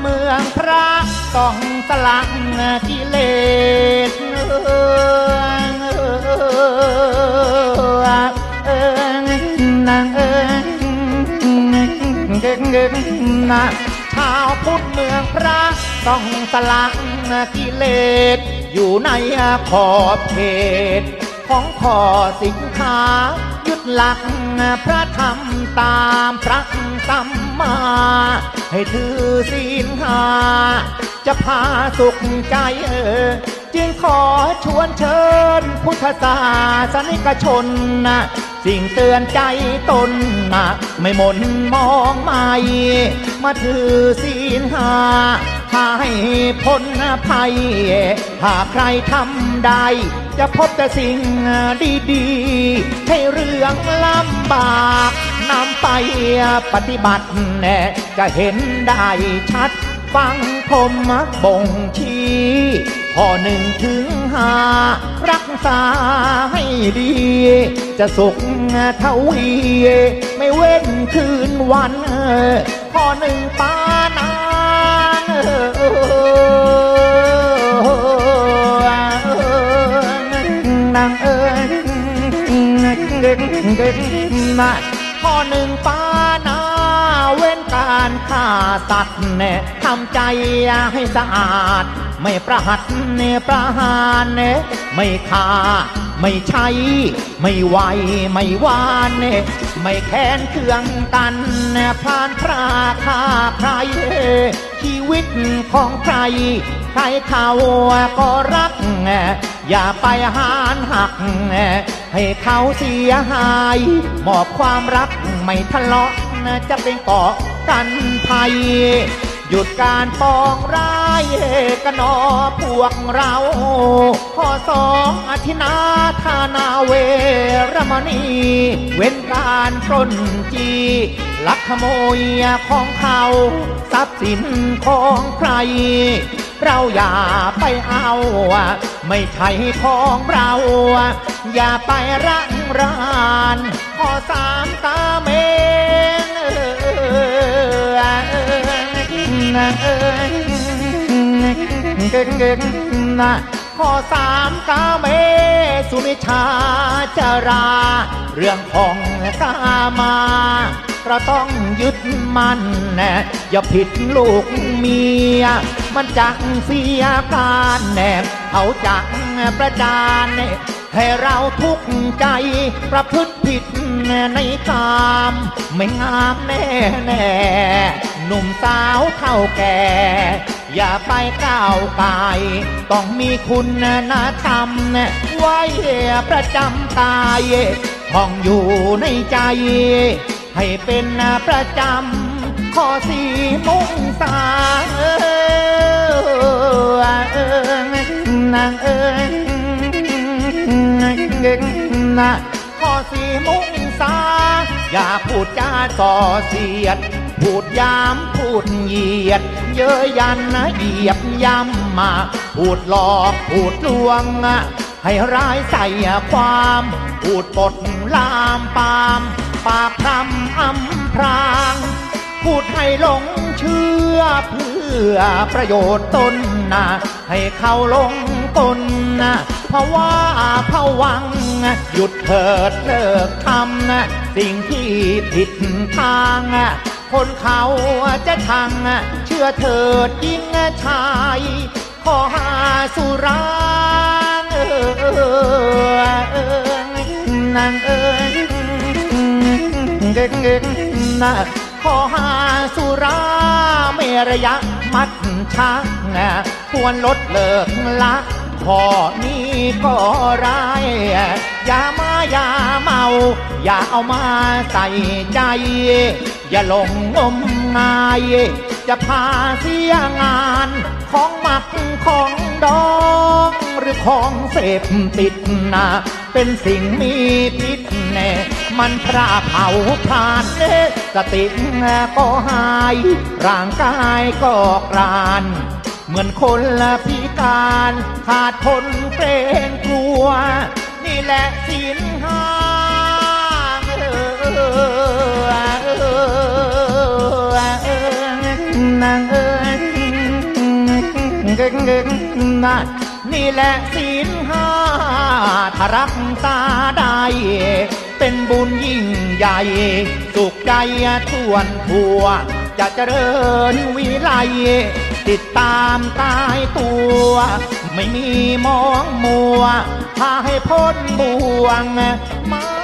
เมืองพระต้องสลักกิเลสนางเอิงเก่งเก่งนะชาวพุทธเมืองพระต้องสลักกิเลสอยู่ในขอบเขต ของขอสินค้า ยึดหลักพระธรรมตามพระสัมมา ให้ถือศีลหา จะพาสุขใจเออ จึงขอชวนเชิญ พุทธศาสนิกชนนะสิ่งเตือนใจตนนะไม่หมนมองไม่มาถือศีลหาให้พ้นภัย หากใครทำได้ จะพบแต่สิ่งดี ๆ ให้เรื่องลำบาก นำไปปฏิบัติแน่จะเห็นได้ชัด ฟังคมบ่งชี้ข้อหนึ่งถึงห้ารักษาให้ดี จะสุขเทวีไม่เว้นคืนวันข้อหนึ่งปานางนางเอิญนะข้อ หนึ่งปานาเว้นการฆ่าสัตว์เน่ทำใจให้สะอาด ไม่ประหัตเน่ประหารเน่ไม่ฆ่า ไม่ใช้ ไม่ไหวไม่วานเน่ไม่แค้นเคืองกันเนพานพระฆ่าใครชีวิตของใครใครเขาก็รัก อย่าไปหานหัก ให้เขาเสียหายมอบความรักไม่ทะเลาะจะเป็นเกาะกันภัย หยุดการปองร้ายกันนอพวกเรา ข้อสองอธินาธานาเวรมณี เว้นการปล้นจี ลักขโมยของเขา ทรัพย์สินของใคร เราอย่าไปเอา ไม่ใช่ของเรา อย่าไปรังรานขอสามตาเมนนะ ข้อสามกาเมสุมิชาจารา เรื่องของกามาเราต้องยึดมันแน่อย่าผิดลูกเมีย มันจักเสียการแน่เขาจักประจานให้เราทุกข์ใจประพฤติผิดในกามไม่งามแน่แน่หนุ่มสาวเท่าแก่ อย่าไปก้าวไกาย ต้องมีคุณธรรมไว้ประจำกายห้องอยู่ในใจ ให้เป็นประจำข้อสีมุงสาเออนางเอิญนะข้อสีมุงสาอย่าพูดจาส่อเสียด พูดยามพูดเหยียด เย้ยยันนะเหยียบย้ำมา พูดหลอกพูดลวง ให้ร้ายใส่ความ พูดปดลามปาม ปากพรำอำพราง พูดให้หลงเชื่อเพื่อประโยชน์ตนนะให้เขาลงตนนะเพราะว่าผวัง หยุดเถิดเลิกทำสิ่งที่ผิดทาง คนเขาจะชังเชื่อเถิดยิ่งชายขอหาสุรางเออนางเอิญเก่งเก่งนะขอหาสุราเมรยะมัดชักควรลดเลิกละข้อนี้ก็ร้ายอย่ามาอย่าเมา อย่าเอามาใส่ใจ อย่าหลงงมงาย จะพาเสียงาน ของหมักของดองหรือของเสพติดนะเป็นสิ่งมีพิษแน่มันพระเผาพรานเนสติก็หาย ร่างกายก็กราน เหมือนคนละพิการ ขาดคนเกรงกลัว นี่แหละสินห้าเออ เออเออเออนางเอนะนี่แหละศีลห้าถ้ารักษาได้ เป็นบุญยิ่งใหญ่ สุขใจทวนทัว จะเจริญวิไลติดตามตายตัว ไม่มีมองมัวพาให้พ้นบ่วงมา